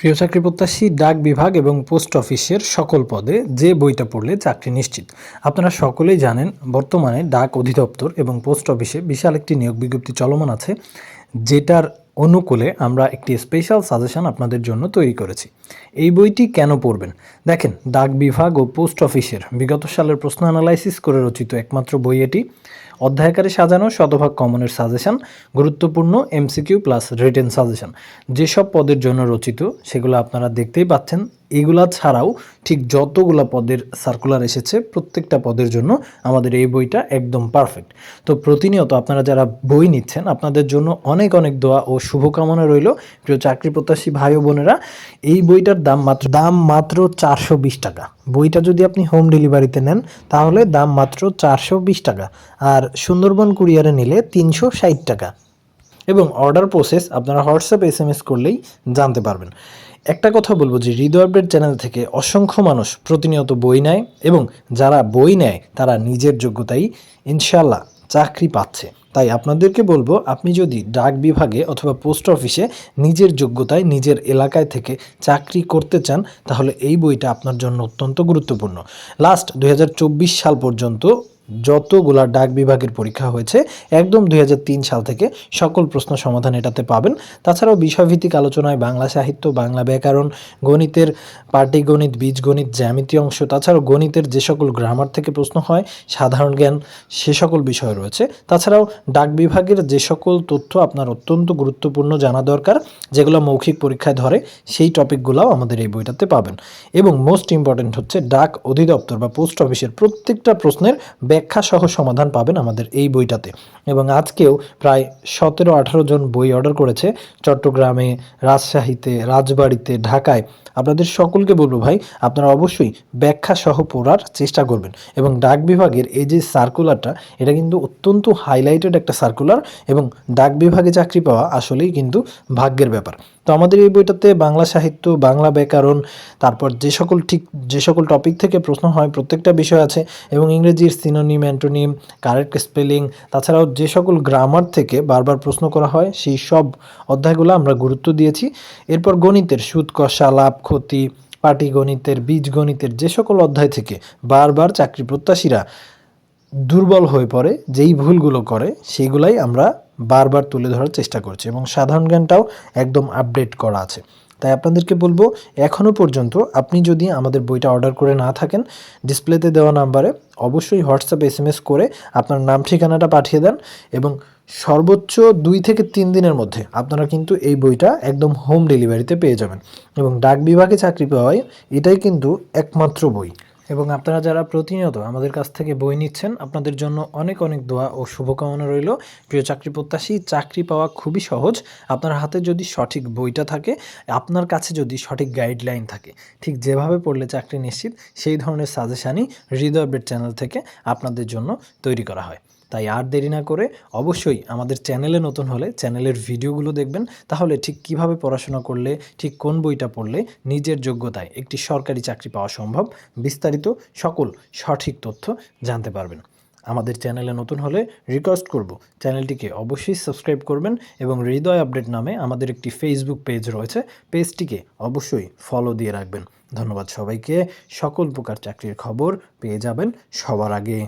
প্রিয় চাকরি প্রত্যাশী ডাক বিভাগ এবং পোস্ট অফিসের সকল পদে যে বইটা পড়লে চাকরি নিশ্চিত। আপনারা সকলেই জানেন, বর্তমানে ডাক অধিদপ্তর এবং পোস্ট অফিসে বিশাল একটি নিয়োগ বিজ্ঞপ্তি চলমান আছে, যেটার অনুকূলে আমরা একটি স্পেশাল সাজেশন আপনাদের জন্য তৈরি করেছি। এই বইটি কেন পড়বেন? দেখেন, ডাক বিভাগ ও পোস্ট অফিসের বিগত সালের প্রশ্ন অ্যানালাইসিস করে রচিত একমাত্র বই এটি। অধ্যায়কারে সাজানো শতভাগ কমনের সাজেশন, গুরুত্বপূর্ণ এমসিকিউ প্লাস রিটেন সাজেশন যেসব পদের জন্য রচিত, সেগুলো আপনারা দেখতেই পাচ্ছেন। এগুলা ছাড়াও ঠিক যতগুলা পদের সার্কুলার এসেছে প্রত্যেকটা পদের জন্য আমাদের এই বইটা একদম পারফেক্ট তো প্রতিনিয়ত আপনারা যারা বই নিচ্ছেন, আপনাদের জন্য অনেক অনেক দোয়া ও শুভকামনা রইল। প্রিয় চাকরি প্রত্যাশী ভাই ও বোনেরা, এই বইটার দাম মাত্র দাম মাত্র চারশো বিশ টাকা। বইটা যদি আপনি হোম ডেলিভারিতে নেন, তাহলে দাম মাত্র চারশো বিশ টাকা। আর সুন্দরবন কুরিয়ারে নিলে তিনশো ষাট টাকা। এবং অর্ডার প্রসেস আপনারা হোয়াটসঅ্যাপ এস করলেই জানতে পারবেন। একটা কথা বলব যে হৃদয় আপডেট চ্যানেল থেকে অসংখ্য মানুষ প্রতিনিয়ত বই নেয় এবং যারা বই নেয়, তারা নিজের যোগ্যতাই ইনশাল্লাহ চাকরি পাচ্ছে। তাই আপনাদেরকে বলব, আপনি যদি ডাক বিভাগে অথবা পোস্ট অফিসে নিজের যোগ্যতায় নিজের এলাকায় থেকে চাকরি করতে চান, তাহলে এই বইটা আপনার জন্য অত্যন্ত গুরুত্বপূর্ণ। লাস্ট দু হাজার চব্বিশ সাল পর্যন্ত যতগুলা ডাক বিভাগের পরীক্ষা হয়েছে, একদম দুই হাজার তিন সাল থেকে সকল প্রশ্ন সমাধান এটাতে পাবেন। তাছাড়াও বিষয়ভিত্তিক আলোচনায় বাংলা সাহিত্য, বাংলা ব্যাকরণ, গণিতের পাটিগণিত, বীজগণিত, জ্যামিতি অংশ, তাছাড়াও গণিতের যে সকল গ্রামার থেকে প্রশ্ন হয়, সাধারণ জ্ঞান, সে সকল বিষয় রয়েছে। তাছাড়াও ডাক বিভাগের যে সকল তথ্য আপনার অত্যন্ত গুরুত্বপূর্ণ জানা দরকার, যেগুলো মৌখিক পরীক্ষায় ধরে, সেই টপিকগুলোও আমাদের এই বইটাতে পাবেন। এবং মোস্ট ইম্পর্ট্যান্ট হচ্ছে ডাক অধিদপ্তর বা পোস্ট অফিসের প্রত্যেকটা প্রশ্নের ব্যাখ্যা সহ সমাধান পাবেন আমাদের এই বইটাতে। এবং আজকেও প্রায় সতেরো আঠারো জন বই অর্ডার করেছে চট্টগ্রামে, রাজশাহীতে, রাজবাড়িতে, ঢাকায়। আপনাদের সকলকে বলব ভাই, আপনারা অবশ্যই ব্যাখ্যা সহ পড়ার চেষ্টা করবেন। এবং ডাক বিভাগের এই যে সার্কুলারটা এটা কিন্তু অত্যন্ত হাইলাইটেড একটা সার্কুলার এবং ডাক বিভাগে চাকরি পাওয়া আসলেই কিন্তু ভাগ্যের ব্যাপার। তো আমাদের এই বইটাতে বাংলা সাহিত্য, বাংলা ব্যাকরণ, তারপর যে সকল ঠিক, যে সকল টপিক থেকে প্রশ্ন হয়, প্রত্যেকটা বিষয় আছে এবং ইংরেজির সিনোনিম অ্যান্টোনিম কারেক্ট স্পেলিং তাছাড়াও যে সকল গ্রামার থেকে বারবার প্রশ্ন করা হয়, সেই সব অধ্যায়গুলো আমরা গুরুত্ব দিয়েছি। এরপর গণিতের সুদ, কষা, লাভ, ক্ষতি, পাটিগণিতের, বীজগণিতের যে সকল অধ্যায় থেকে বারবার চাকরি প্রত্যাশীরা দুর্বল হয়ে পড়ে, যেই ভুলগুলো করে সেইগুলাই আমরা বারবার তুলে ধরার চেষ্টা করছি এবং সাধারণ জ্ঞানটাও একদম আপডেট করা আছে। তাই আপনাদেরকে বলব, এখনও পর্যন্ত আপনি যদি আমাদের বইটা অর্ডার করে না থাকেন ডিসপ্লেতে দেওয়া নাম্বারে অবশ্যই হোয়াটসঅ্যাপ এস করে আপনার নাম, ঠিকানাটা পাঠিয়ে দেন এবং সর্বোচ্চ দুই থেকে তিন দিনের মধ্যে আপনারা কিন্তু এই বইটা একদম হোম ডেলিভারিতে পেয়ে যাবেন এবং ডাক বিভাগে চাকরি পাওয়ায় এটাই কিন্তু একমাত্র বই। এবং আপনারা যারা প্রতিনিয়ত আমাদের কাছ থেকে বই নিচ্ছেন, আপনাদের জন্য অনেক অনেক দোয়া ও শুভকামনা রইল। প্রিয় চাকরি প্রত্যাশী, চাকরি পাওয়া খুবই সহজ। আপনার হাতে যদি সঠিক বইটা থাকে, আপনার কাছে যদি সঠিক গাইডলাইন থাকে, ঠিক যেভাবে পড়লে চাকরি নিশ্চিত, সেই ধরনের সাজেশানই হৃদয় চ্যানেল থেকে আপনাদের জন্য তৈরি করা হয়। তাই আর দেরি না করে অবশ্যই আমাদের চ্যানেলে নতুন হলে চ্যানেলের ভিডিওগুলো দেখবেন। তাহলে ঠিক কীভাবে পড়াশোনা করলে, ঠিক কোন বইটা পড়লে নিজের যোগ্যতায় একটি সরকারি চাকরি পাওয়া সম্ভব, বিস্তারিত সকল সঠিক তথ্য জানতে পারবেন। আমাদের চ্যানেলে নতুন হলে রিকোয়েস্ট করব। চ্যানেলটিকে অবশ্যই সাবস্ক্রাইব করবেন এবং হৃদয় আপডেট নামে আমাদের একটি ফেসবুক পেজ রয়েছে। পেজটিকে অবশ্যই ফলো দিয়ে রাখবেন। ধন্যবাদ সবাইকে। সকল প্রকার চাকরির খবর পেয়ে যাবেন সবার আগে।